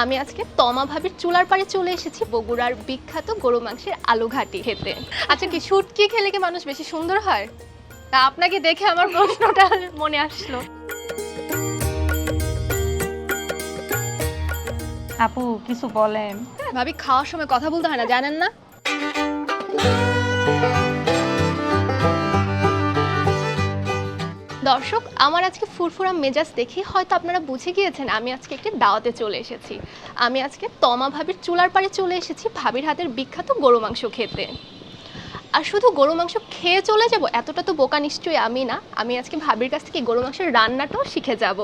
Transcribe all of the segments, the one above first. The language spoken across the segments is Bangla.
আমি আজকে তমা ভাবির চুলার পাড়ে চলে এসেছি বগুড়ার বিখ্যাত গরু মাংসের আলু ঘাটি খেতে। আচ্ছা কি শুটকি খেলে কি মানুষ বেশি সুন্দর হয়? তা আপনাকে দেখে আমার প্রশ্নটা মনে আসলো। আপু কিছু বলেন। ভাবি খাওয়ার সময় কথা বলতে হয় না জানেন না? দর্শক, আমার আজকে ফুরফুরা মেজাজ দেখে হয়তো আপনারা বুঝে গিয়েছেন আমি আজকে একটি দাওয়াতে চলে এসেছি। আমি আজকে তমা ভাবির চুলার পাড়ে চলে এসেছি ভাবির হাতের বিখ্যাত গরু মাংস খেতে। আর শুধু গরু মাংস খেয়ে চলে যাব, এতটা তো বোকা নিশ্চয়ই আমি না। আমি আজকে ভাবির কাছ থেকে গরু মাংসের রান্নাটাও শিখে যাব।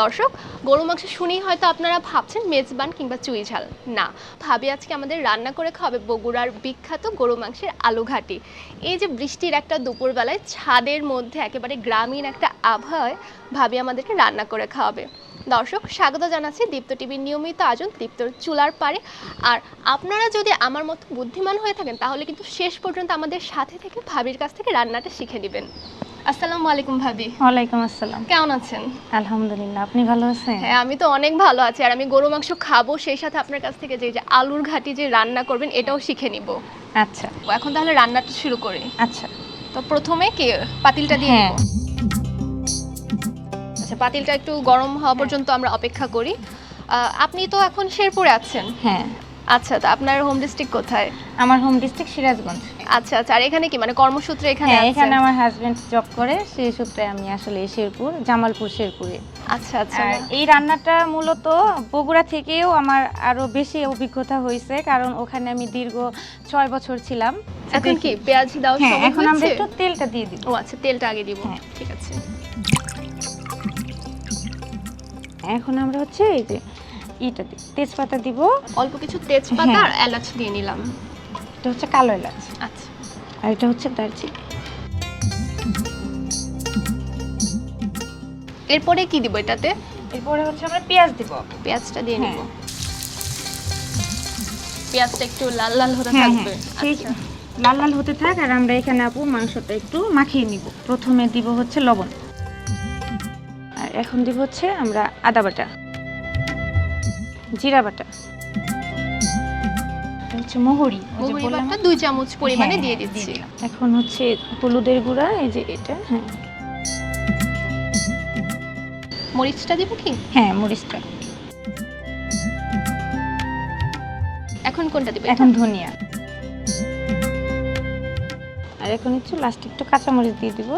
দর্শক গরু মাংস শুনেই হয়তো আপনারা ভাবছেন মেজবান কিংবা চুই ঝাল। না, ভাবি আজকে আমাদের রান্না করে খাওয়াবে বগুড়ার বিখ্যাত গরু মাংসের আলু ঘাটি এই যে বৃষ্টির একটা দুপুরবেলায় ছাদের মধ্যে একেবারে গ্রামীণ একটা আবহাওয়ায় ভাবি আমাদেরকে রান্না করে খাওয়াবে। দর্শক স্বাগত জানাচ্ছি দীপ্ত টিভির নিয়মিত আয়োজন দীপ্তর চুলার পারে আর আপনারা যদি আমার মতো বুদ্ধিমান হয়ে থাকেন তাহলে কিন্তু শেষ পর্যন্ত আমাদের সাথে থেকে ভাবির কাছ থেকে রান্নাটা শিখে নেবেন। আসসালামু আলাইকুম ভাবি। ওয়ালাইকুম আসসালাম। কেমন আছেন? আলহামদুলিল্লাহ আপনি ভালো আছেন? হ্যাঁ আমি তো অনেক ভালো আছি। আর আমি গরু মাংস খাব সেই সাথে আপনার কাছ থেকে যে যে আলুর ঘাটি যে রান্না করবেন এটাও শিখে নিব। আচ্ছা। এখন তাহলে রান্নাটা শুরু করি। আচ্ছা। তো প্রথমে কি পাতিলটা দিয়ে হ্যাঁ। আচ্ছা পাতিলটা একটু গরম হওয়া পর্যন্ত আমরা অপেক্ষা করি। আপনি তো এখন শেরপুরে আছেন? হ্যাঁ। আচ্ছা তো আপনার হোম ডিস্ট্রিক্ট কোথায়? আমার হোম ডিস্ট্রিক্ট সিরাজগঞ্জ। আচ্ছা আচ্ছা আর এখানে কি মানে কর্মসূত্রে এখানে হ্যাঁ? এখানে আমার হাজবেন্ড জব করে সেই সূত্রে আমি আসলে শেরপুর জামালপুর শেরপুরে। আচ্ছা আচ্ছা। এই রান্নাটা মূলত বগুড়া থেকেও আমার আরও বেশি অভিজ্ঞতা হয়েছে কারণ ওখানে আমি দীর্ঘ ছয় বছর ছিলাম। এখন কি পেঁয়াজ দাও হ্যাঁ এখন আমরা একটু তেলটা দিয়ে দিব। ও আচ্ছা তেলটা আগে দিব। হ্যাঁ। ঠিক আছে। এখন আমরা হচ্ছে এই যে ইটা দিব তেজপাতা দিব। অল্প কিছু তেজপাতা হ্যাঁ। আর এলাচ দিয়ে নিলাম। এটা হচ্ছে কালো এলাচ। আচ্ছা। আর এটা হচ্ছে দারচিনি। এরপরে কি দিব এটাতে? এরপরে হচ্ছে আমরা পেঁয়াজ দিব। পেঁয়াজটা দিয়ে নিব। হ্যাঁ। পেঁয়াজটা একটু লাল লাল হতে হ্যাঁ থাকবে। আচ্ছা। লাল লাল হতে থাক আর আমরা এখানে আপু মাংসটা একটু মাখিয়ে নিব। প্রথমে দিব হচ্ছে লবণ। এখন দিব হচ্ছে আমরা আদা বাটা। জিরা বাটা। হচ্ছে মোহরি দুই চামচ পরিমাণে হ্যাঁ, দিয়ে হ্যাঁ, দিচ্ছি। এখন হচ্ছে হলুদের গুঁড়া এই যে এটা হ্যাঁ। মরিচটা দিব কি? হ্যাঁ মরিচটা। এখন কোনটা দিব? এখন ধনিয়া। আর এখন একটু লাস্টে একটু কাঁচামরিচ দিয়ে দিব।